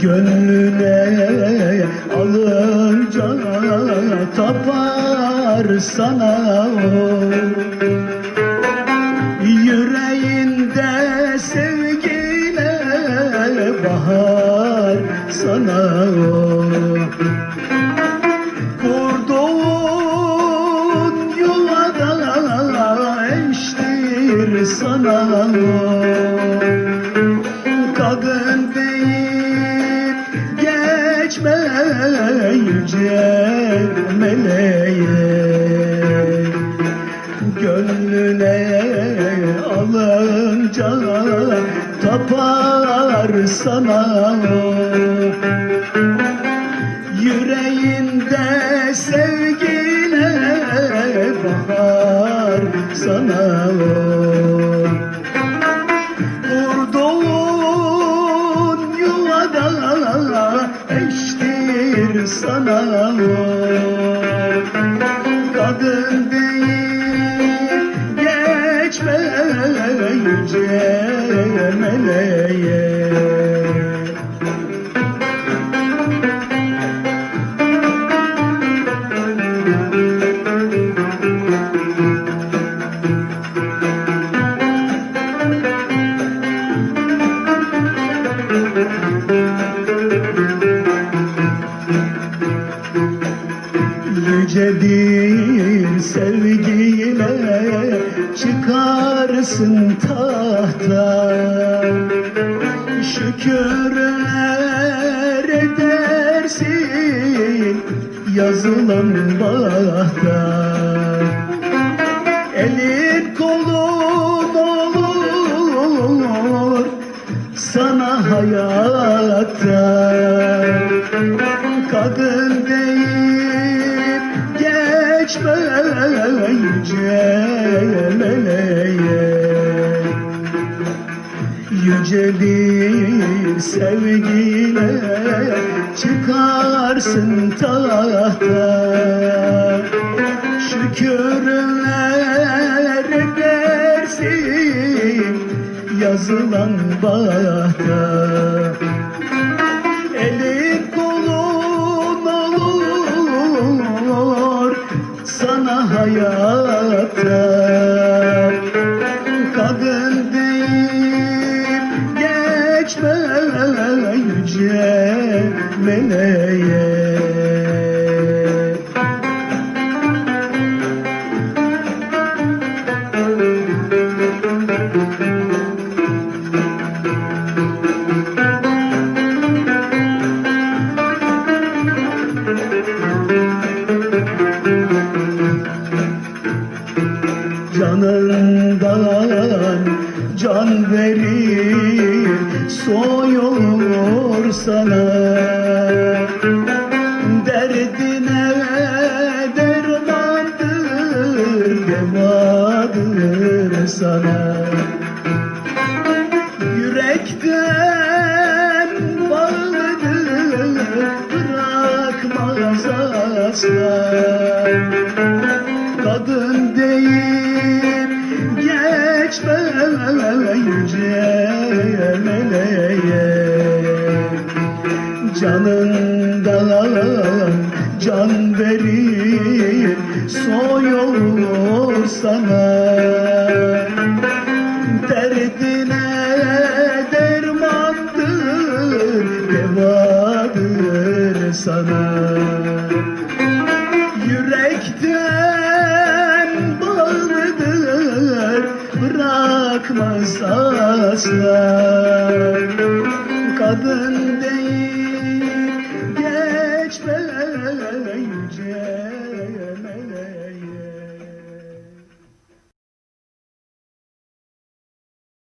Gönlüne alınca tapar sana o Kurduğun yuvada eştir sana. Kadın deyip geçme yüce meleğe Gönlüne alınca tapar sana sana o Kurduğun yuvada eştir sana Kadın değil geçme çıkarsın tahta. Şükürler edersin yazılan bahta. Elin kolun olur sana hayatta. Kadın deyip geçme yüce Yüce bir sevgiyle çıkarsın tahta. Şükürler edersin yazılan bahta meleğe Canından can verir soyuyor sana sana. Yürekten bağlıdır bırakmaz asla Kadın deyip geçme yüce meleğe Canından can verir soyuyor sana sana. Yürekten bağlıdır bırakmaz asla Kadın değil geçme yüce melek